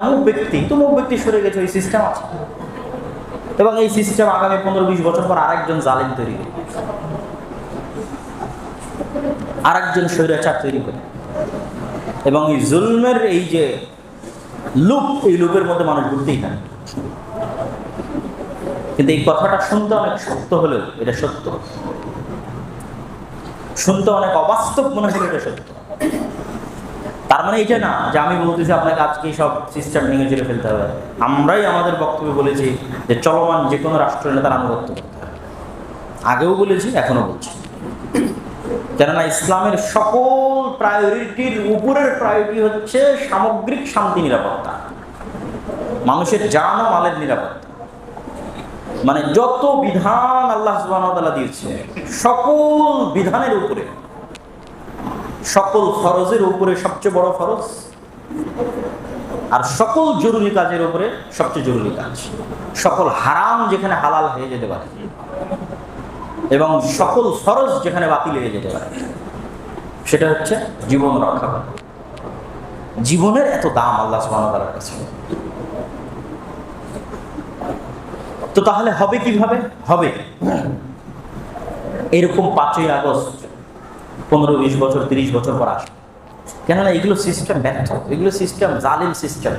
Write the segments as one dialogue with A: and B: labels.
A: অমুক ব্যক্তি ব্যক্তি সরে গেছে ওই সিস্টেম আছে। এবং এই সিস্টেম আগামী পনেরো বিশ বছর পর আরেকজন তৈরি করবে। আরেকজন স্বৈরাচার তৈরি করে এবং এই জুলমের এই যে লুপ, এই লুপের মধ্যে মানুষ ঘুরতেই থাকে। কিন্তু এই কথাটা শুনতে অনেক সত্য হলেও এটা সত্য। শুনতে অনেক অবাস্তব মনে হলে এটা সত্য। তার মানে এটা না যে আমি বলতেছি আপনাকে আজকে সব সিস্টেম ভেঙে চলে ফেলতে হবে। আমরাই আমাদের বক্তব্যে বলেছি যে চলমান যে কোনো রাষ্ট্র নেতার আনুগত্য করতে হবে। আগেও বলেছি এখনও বলছি। কেননা ইসলামের সকল প্রায়োরিটির উপরের প্রায়োরিটি হচ্ছে সামগ্রিক শান্তি, নিরাপত্তা। মানুষের জান ও মালের নিরাপত্তা। মানে যত বিধান আল্লাহ সুবাহ দিয়েছে, সকল বিধানের উপরে সকল ফরজের উপরে সবচেয়ে বড় ফরজ? আর সকল জরুরি কাজের উপরে সবচেয়ে জরুরি কাজ। সকল হারাম যেখানে হালাল হয়ে যেতে পারে এবং সকল ফরজ যেখানে বাতিল হয়ে যেতে পারে, সেটা হচ্ছে জীবন রক্ষা করা। জীবনের এত দাম আল্লাহ সুবাহর কাছে। তো তাহলে হবে কীভাবে? হবে। এরকম পাঁচই আগস্ট পনেরো, বিশ বছর, তিরিশ বছর পর আসবে। কেননা এগুলো সিস্টেম ব্যর্থ। এগুলো সিস্টেম জালিম সিস্টেম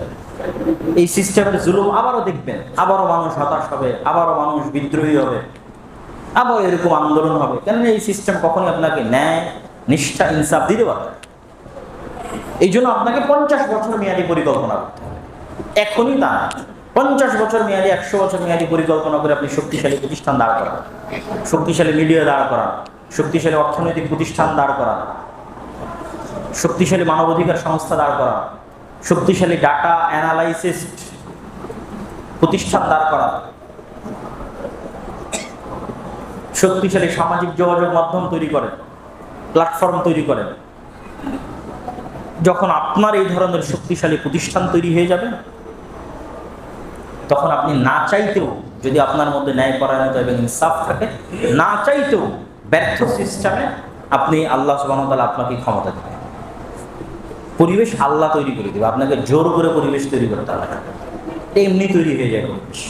A: এই সিস্টেমের জুলুম আবারও দেখবেন। আবারও মানুষ হতাশ হবে, আবারও মানুষ বিদ্রোহী হবে আবার এরকম আন্দোলন হবে। কেননা এই সিস্টেম কখনই আপনাকে ন্যায়, নিষ্ঠা, ইনসাফ দিতে পারবে এই জন্য আপনাকে পঞ্চাশ বছর মেয়াদি পরিকল্পনা করতে হবে। এখনই তা না। পঞ্চাশ বছর মেয়াদি, একশো বছর মেয়াদি পরিকল্পনা করে আপনি শক্তিশালী প্রতিষ্ঠান দাঁড় করান। শক্তিশালী মিডিয়া দাঁড় করান। শক্তিশালী অর্থনৈতিক প্রতিষ্ঠান দাঁড় করা শক্তিশালী মানবাধিকার সংস্থা দাঁড় করা শক্তিশালী ডাটা অ্যানালাইসিস প্রতিষ্ঠান দাঁড় করা শক্তিশালী সামাজিক যোগাযোগ মাধ্যম তৈরি করেন প্ল্যাটফর্ম তৈরি করেন। যখন আপনার এই ধরনের শক্তিশালী প্রতিষ্ঠান তৈরি হয়ে যাবে, তখন আপনি না চাইতেও যদি আপনার মধ্যে ন্যায় পরায়ণতা এবং ইনসাফ থাকে, না চাইতেও ব্যর্থ সিস্টেমে আপনি আল্লাহ সুবাহতাল আপনাকে ক্ষমতা দেবে। পরিবেশ আল্লাহ তৈরি করে দেবে, আপনাকে জোর করে পরিবেশ তৈরি করতে হবে এমনি তৈরি হয়ে যায় পরিবেশ।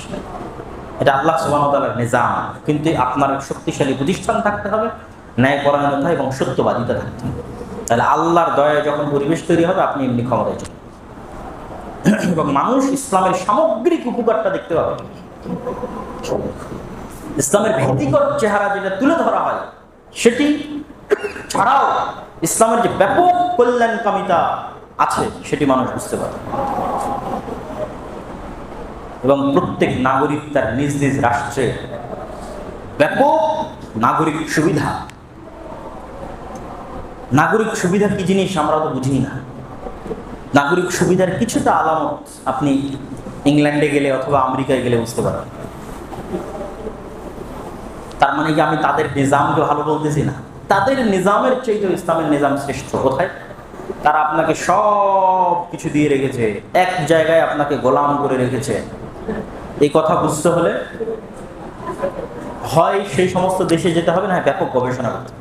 A: এটা আল্লাহ সুবাহতালার নিজাম, কিন্তু আপনার শক্তিশালী প্রতিষ্ঠান থাকতে হবে ন্যায় পরায়ণতা এবং সত্যবাদিতা থাকতে হবে। তাহলে আল্লাহর দয়ায় যখন পরিবেশ তৈরি হবে, আপনি এমনি ক্ষমতায় চলবেন এবং মানুষ ইসলামের সামগ্রিক উপকারটা দেখতে পাবে। ইসলামের ভীতিকর চেহারা যেটা তুলে ধরা হয়, সেটি ছাড়াও ইসলামের যে ব্যাপক কল্যাণকামিতা আছে, সেটি মানুষ বুঝতে পারে। এবং প্রত্যেক নাগরিক তার নিজ নিজ রাষ্ট্রে ব্যাপক নাগরিক সুবিধা। নাগরিক সুবিধা কি জিনিস আমরা তো বুঝি না। নাগরিক সুবিধার কিছুটা আলামত আপনি ইংল্যান্ডে গেলে অথবা আমেরিকায় গেলে বুঝতে পারবেন তার মানে কি আমি তাদের নিজামকে ভালো বলতেছি না? তাদের নিজামের চাইতে ইসলামের নিজাম শ্রেষ্ঠ কোথায়? তারা আপনাকে সব কিছু দিয়ে রেখেছে, এক জায়গায় আপনাকে গোলাম করে রেখেছে। এই কথা বুঝতে হলে হয় সেই সমস্ত দেশে যেতে হবে না, ব্যাপক গবেষণা করতে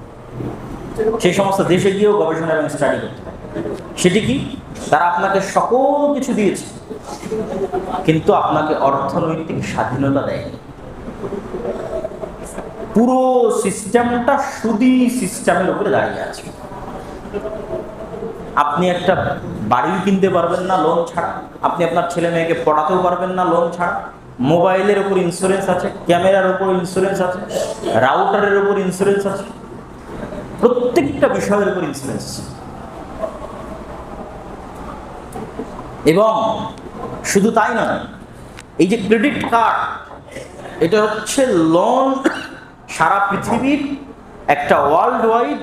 A: সেই সমস্ত দেশে গিয়েও গবেষণা এবং স্টাডি করতে সেটি কি? তারা আপনাকে সকল কিছু দিয়েছে, কিন্তু আপনাকে অর্থনৈতিক স্বাধীনতা দেয়নি। পুরো সিস্টেমটা সুদি সিস্টেমের উপরে দাঁড়িয়ে আছে। আপনি একটা বাড়ি কিনতে পারবেন না লোন ছাড়া। আপনি আপনার ছেলে মেয়েকে পড়াতেও পারবেন না লোন ছাড়া। মোবাইলের উপর ইন্স্যুরেন্স আছে, ক্যামেরার উপর ইন্স্যুরেন্স আছে রাউটারের উপর ইন্স্যুরেন্স আছে। প্রত্যেকটা বিষয়ের উপর ইন্স্যুরেন্স এবং শুধু তাই নয়, এই যে ক্রেডিট কার্ড এটা হচ্ছে লোন সারা পৃথিবীর একটা ওয়ার্ল্ড ওয়াইড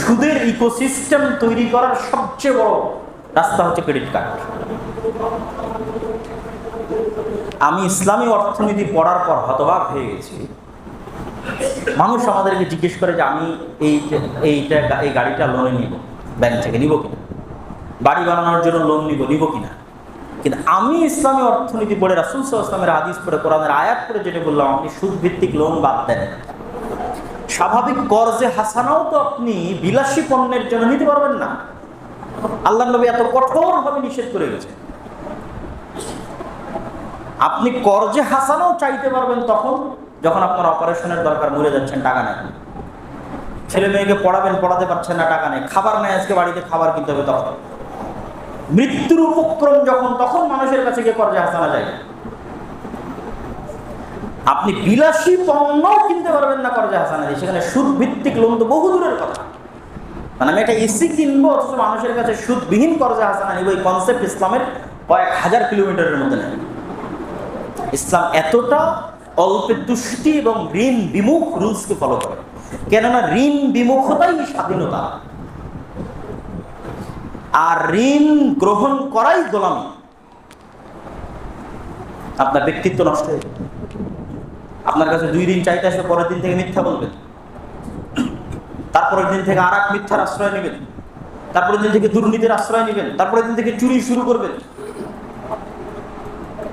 A: সুদের ইকোসিস্টেম তৈরি করার সবচেয়ে বড় রাস্তা হচ্ছে ক্রেডিট কার্ড আমি ইসলামী অর্থনীতি পড়ার পর হতবাক হয়ে গেছি। মানুষ আমাদেরকে জিজ্ঞেস করে যে, আমি এই এইটা, এই গাড়িটা লোনে নিব ব্যাংক থেকে নিব কিনা? বাড়ি বানানোর জন্য লোন নিব নিব কিনা? কিন্তু আমি ইসলামী অর্থনীতি পড়ে, রাসুল ইসলামের হাদিস পড়ে, কোরআনের আয়াত করে যেটা বললাম, আপনি সুদ ভিত্তিক লোন বাদ দেন স্বাভাবিক কর্জে হাসানাও তো আপনি বিলাসী পণ্যের জন্য নিতে পারবেন না। আল্লাহ নবী এত কঠোরভাবে নিষেধ করে গেছে আপনি কর্জে হাসানও চাইতে পারবেন তখন, যখন আপনার অপারেশনের দরকার মরে যাচ্ছেন, টাকা নেই ছেলে মেয়েকে পড়াবেন, পড়াতে পারছেন না, টাকা নেই। খাবার নেই আজকে বাড়িতে খাবার কিনতে হবে তখন। মৃত্যুর উপক্রম যখন, তখন মানুষের কাছে গিয়ে কর্জে হাসানা যায় আপনি বিলাসী পণ্য কিনতে পারবেন না করজা হাসানা দিয়ে সেখানে সুদ ভিত্তিক লোন তো বহু দূরের কথা। মানে আমি একটা এসি কিনবো, অথচ মানুষের কাছে সুদবিহীন কর্জে হাসানা নিব এই কনসেপ্ট ইসলামের কয়েক হাজার কিলোমিটারের মধ্যে নেই ইসলাম এতটা অল্পে তুষ্টি এবং ঋণ বিমুখ রুলসকে ফলো করে। কেননা ঋণ বিমুখতাই স্বাধীনতা। আর ঋণ গ্রহণ করাই গোলামি। আপনার ব্যক্তিত্ব নষ্ট হয়ে যাবে আপনার কাছে দুই দিন চাইতে আসবে, পরের দিন থেকে মিথ্যা বলবেন তারপরের দিন থেকে আর এক মিথ্যার আশ্রয় নেবেন। তারপরের দিন থেকে দুর্নীতির আশ্রয় নেবেন। তারপরের দিন থেকে চুরি শুরু করবেন।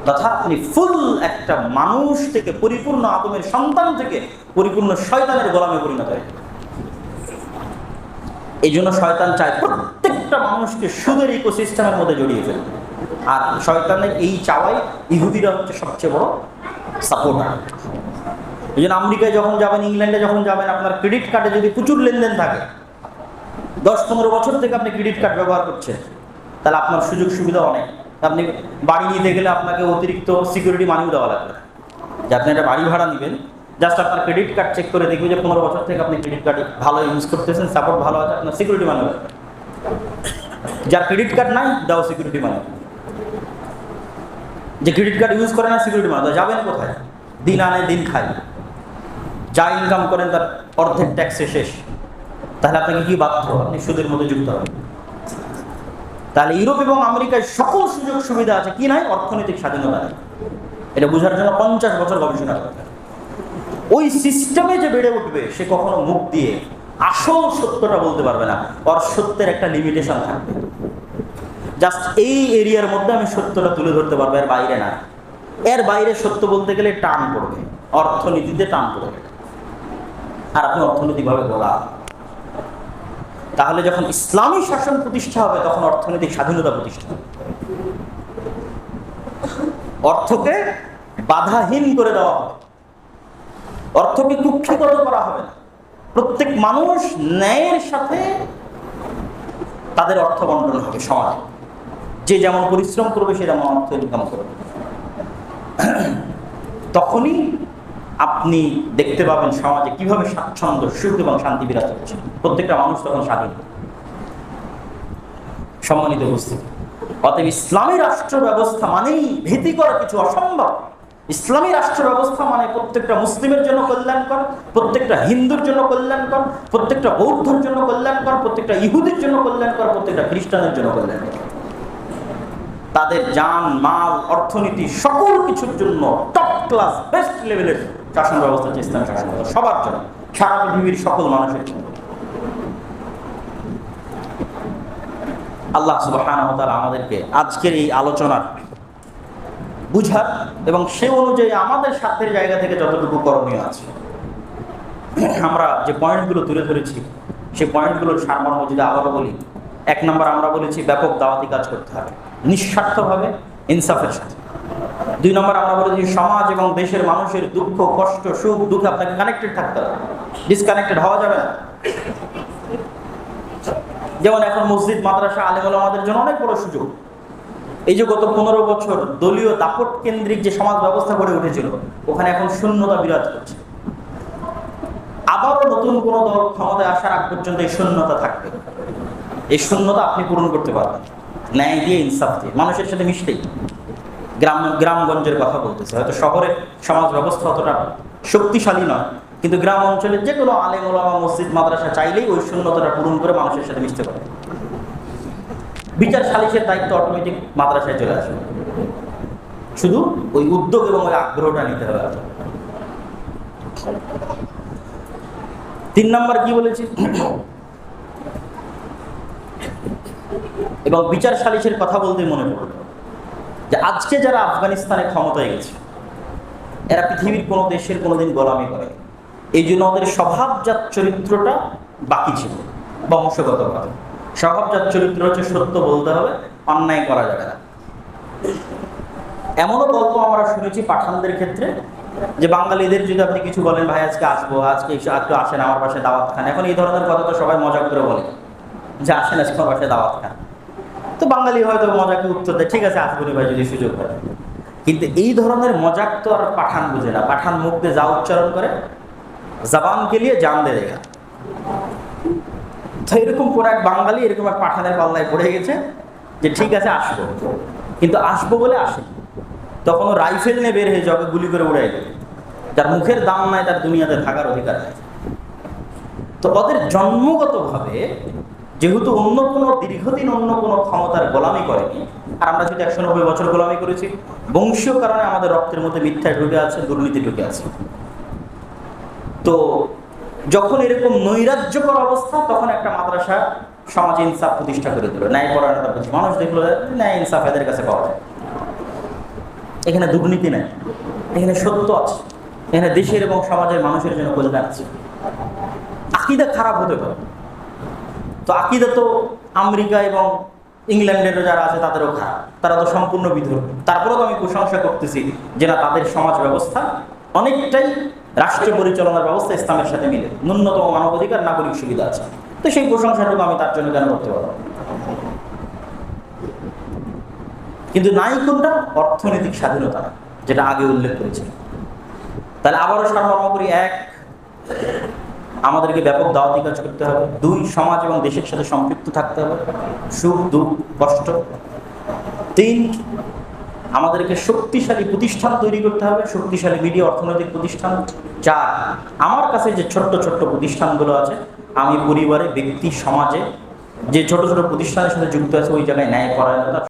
A: তথা আপনি ফুল একটা মানুষ থেকে, পরিপূর্ণ আদমের সন্তান থেকে, পরিপূর্ণ শয়তানের গোলামে পরিণত হয়। এই জন্য শয়তান চায় প্রত্যেকটা মানুষকে সুদের ইকোসিস্টেমের মধ্যে জড়িয়ে ফেলবে আর শয়তানের এই চাওয়াই ইহুদিরা হচ্ছে সবচেয়ে বড় সাপোর্টার এই জন্য আমেরিকায় যখন যাবেন, ইংল্যান্ডে যখন যাবেন, আপনার ক্রেডিট কার্ডে যদি প্রচুর লেনদেন থাকে, দশ পনেরো বছর থেকে আপনি ক্রেডিট কার্ড ব্যবহার করছেন, তাহলে আপনার সুযোগ সুবিধা অনেক। আপনি বাড়ি নিতে গেলে আপনাকে অতিরিক্ত সিকিউরিটি মানিও দেওয়া লাগবে। যে আপনি একটা বাড়ি ভাড়া নেবেন জাস্ট আপনার ক্রেডিট কার্ড চেক করে দেখবেন যে পনেরো বছর থেকে আপনি ক্রেডিট কার্ড ভালো ইউজ করতেছেন সাপোর্ট ভালো আছে, আপনার সিকিউরিটি মানি যার ক্রেডিট কার্ড নাই দাও সিকিউরিটি মানি যে ক্রেডিট কার্ড ইউজ করে না সিকিউরিটি মানি যাবেন কোথায়? দিন আনে, দিন খায়। যা ইনকাম করেন তার অর্ধেক ট্যাক্সে শেষ। তাহলে আপনাকে কি বাধ্য? আপনি সুদের মধ্যে যুক্ত হবেন। তাহলে ইউরোপ এবং আমেরিকায় সকল সুযোগ সুবিধা আছে, কি নাই? অর্থনৈতিক স্বাধীনতা নেই। এটা বোঝার জন্য পঞ্চাশ বছর গবেষণা করতে ওই সিস্টেমে যে বেড়ে উঠবে, সে কখনো মুখ দিয়ে আসল সত্যটা বলতে পারবে না। ওর সত্যের একটা লিমিটেশন থাকবে। জাস্ট এই এরিয়ার মধ্যে আমি সত্যটা তুলে ধরতে পারব, এর বাইরে না। এর বাইরে সত্য বলতে গেলে টান পড়বে। অর্থনীতিতে টান পড়বে। আর আপনি অর্থনৈতিকভাবে গোলা তাহলে যখন ইসলামী শাসন প্রতিষ্ঠা হবে, তখন অর্থনৈতিক স্বাধীনতা প্রতিষ্ঠা হবে। অর্থকে বাধাহীন করে দেওয়া হবে। অর্থকে কুক্ষিগত করা হবে না। প্রত্যেক মানুষ ন্যায়ের সাথে তাদের অর্থ বন্টন হবে সমাজে। যে যেমন পরিশ্রম করবে, সে যেমন অর্থ ইনকাম করবে। তখনই আপনি দেখতে পাবেন সমাজে কীভাবে স্বাচ্ছন্দ্য, সুখ এবং শান্তি বিরাজ করছে। প্রত্যেকটা মানুষ তখন স্বাধীন। সম্মানিত উপস্থিতি। অতএব ইসলামী রাষ্ট্র ব্যবস্থা মানেই ভীতিকর কিছু অসম্ভব। ইসলামী রাষ্ট্র ব্যবস্থা মানে প্রত্যেকটা মুসলিমের জন্য কল্যাণকর, প্রত্যেকটা হিন্দুর জন্য কল্যাণকর, প্রত্যেকটা বৌদ্ধর জন্য কল্যাণকর, প্রত্যেকটা ইহুদির জন্য কল্যাণকর, প্রত্যেকটা খ্রিস্টানের জন্য কল্যাণকর। তাদের যান মাল, অর্থনীতি, সকল কিছুর জন্য টপ ক্লাস বেস্ট লেভেলের শাসন ব্যবস্থা হচ্ছে ইসলাম শাসন ব্যবস্থা সবার জন্য। সারা পৃথিবীর সকল মানুষের জন্য। আল্লাহ তাআলা আমাদেরকে আজকের এই আলোচনার বুঝার এবং সে অনুযায়ী আমাদের স্বার্থের জায়গা থেকে যতটুকু করণীয় আছে। আমরা যে পয়েন্টগুলো তুলে ধরেছি সেই পয়েন্টগুলোর সারমর্ম যদি আবারও বলি, এক নম্বর আমরা বলেছি, ব্যাপক দাওয়াতি কাজ করতে হবে। নিঃস্বার্থভাবে ইনসাফের সাথে। দুই নম্বর, আমরা বলেছি সমাজ এবং দেশের মানুষের দুঃখ, কষ্ট, সুখ, দুঃখ আপনাকে কানেক্টেড থাকতে হবে। ডিসকানেক্টেড হওয়া যাবে না। যেমন এখন মসজিদ, মাদ্রাসা, আলেমুল আমাদের জন্য অনেক বড় সুযোগ। এই যে গত পনেরো বছর দলীয় দাপট কেন্দ্রিক যে সমাজ ব্যবস্থা গড়ে উঠেছিল, ওখানে এখন শূন্যতা বিরাজ করছে। আবারও নতুন কোনো দল ক্ষমতায় আসার আগ পর্যন্ত এই শূন্যতা থাকবে। এই শূন্যতা আপনি পূরণ করতে পারবেন ন্যায় দিয়ে, ইনসাফ দিয়ে। মানুষের সাথে মিশতেই গ্রাম, গ্রামগঞ্জের কথা বলতেছে। হয়তো শহরের সমাজ ব্যবস্থা অতটা শক্তিশালী নয়, কিন্তু গ্রাম অঞ্চলের যে কোনো আলেম, ওলামা, মসজিদ, মাদ্রাসা চাইলেই ওই শূন্যতাটা পূরণ করে মানুষের সাথে মিশতে পারে। বিচার সালিশের দায়িত্ব অটোমেটিক মাদ্রাসায় চলে আসবে। শুধু ওই উদ্যোগ এবং ওই আগ্রহটা নিতে হবে। তিন নম্বর কি বলেছি? এবং বিচার সালিশের কথা বলতে মনে পড়ল। যে আজকে যারা আফগানিস্তানে ক্ষমতায় গেছে, এরা পৃথিবীর কোনো দেশের কোনোদিন গোলামি করে এই জন্য ওদের স্বভাবজাত চরিত্রটা বাকি ছিল, বংশগত ভাবে। স্বভাবজাত চরিত্র হচ্ছে সত্য বলতে হবে, অন্যায় করা যাবে না। এমনও গল্প আমরা শুনেছি পাঠানদের ক্ষেত্রে, যে বাঙালিদের যদি আপনি কিছু বলেন, ভাই, আজকে আসব, আজকে একটু আসেন আমার পাশে দাওয়াত খান। এখন এই ধরনের কথা তো সবাই মজা করে বলে, যে আসেন আজকে আমার পাশে দাওয়াত খান। তো বাঙালি হয়তো মজাকে উত্তর দেয়, ঠিক আছে আসব ভাই, যদি সুযোগ হয়। কিন্তু এই ধরনের মজাক তো আর পাঠান বুঝে না। পাঠান মুখ দিয়ে যা উচ্চারণ করে জবানকে নিয়ে জান দে দেগা তো এরকম কোন এক বাঙালি, এরকম এক পাঠানের পাল্লায় পড়ে গেছে যে, ঠিক আছে, আসব। কিন্তু আসব বলে আসে তখন রাইফেল নিয়ে বের হয়ে যাবে গুলি করে উড়াই দেবে যার মুখের দাম নাই, তার দুনিয়াতে থাকার অধিকার নেই। তো ওদের জন্মগতভাবে যেহেতু অন্য কোনো, দীর্ঘদিন অন্য কোনো ক্ষমতার গোলামি করেনি, আর আমরা যদি একশো নব্বই বছর গোলামি করেছি, বংশীয় কারণে আমাদের রক্তের মধ্যে মিথ্যা ঢুকে আছে, দুর্নীতি ঢুকে আছে। তো যখন এরকম নৈরাজ্যকর অবস্থা, তখন একটা মাদ্রাসা সমাজে ইনসাফ প্রতিষ্ঠা করে দিল। ন্যায় পরায়ণতা প্রতি- মানুষ দেখল ন্যায় ইনসাফ এদের কাছে পাওয়া যায়। এখানে দুর্নীতি নেই, এখানে সত্য আছে, এখানে দেশের এবং সমাজের মানুষের জন্য কল্যাণ আছে আকিদা খারাপ হতে পারে। তো আকিদা তো আমেরিকা এবং ইংল্যান্ডেরও যারা আছে তাদেরও খারাপ। তারা তো সম্পূর্ণ বিধর্ম। তারপরেও তো আমি প্রশংসা করতেছি যে না, তাদের সমাজ ব্যবস্থা অনেকটাই রাষ্ট্র পরিচালনার ব্যবস্থা ইসলামের সাথে মিলে। ন্যূনতম মানবাধিকার, নাগরিক সুবিধা আছে। তো সেই প্রশংসাটুকু আমি তার জন্য কেন করতে পারব? কিন্তু নাই কোনটা অর্থনৈতিক স্বাধীনতা, যেটা আগে উল্লেখ করেছি। তাহলে আবারও সারমর্ম করি, এক আমাদেরকে ব্যাপক দাওয়াতি কাজ করতে হবে। দুই, সমাজ এবং দেশের সাথে সম্পৃক্ত থাকতে হবে। সুখ, দুঃখ, কষ্ট। তিন, আমাদেরকে শক্তিশালী প্রতিষ্ঠান তৈরি করতে হবে। শক্তিশালী মিডিয়া, অর্থনৈতিক প্রতিষ্ঠান। চার, আমার কাছে যে ছোট্ট ছোট্ট প্রতিষ্ঠানগুলো আছে, আমি পরিবারে, ব্যক্তি, সমাজে যে ছোট ছোট প্রতিষ্ঠানের সাথে যুক্ত আছে, ওই জায়গায় ন্যায় পরায়ণতা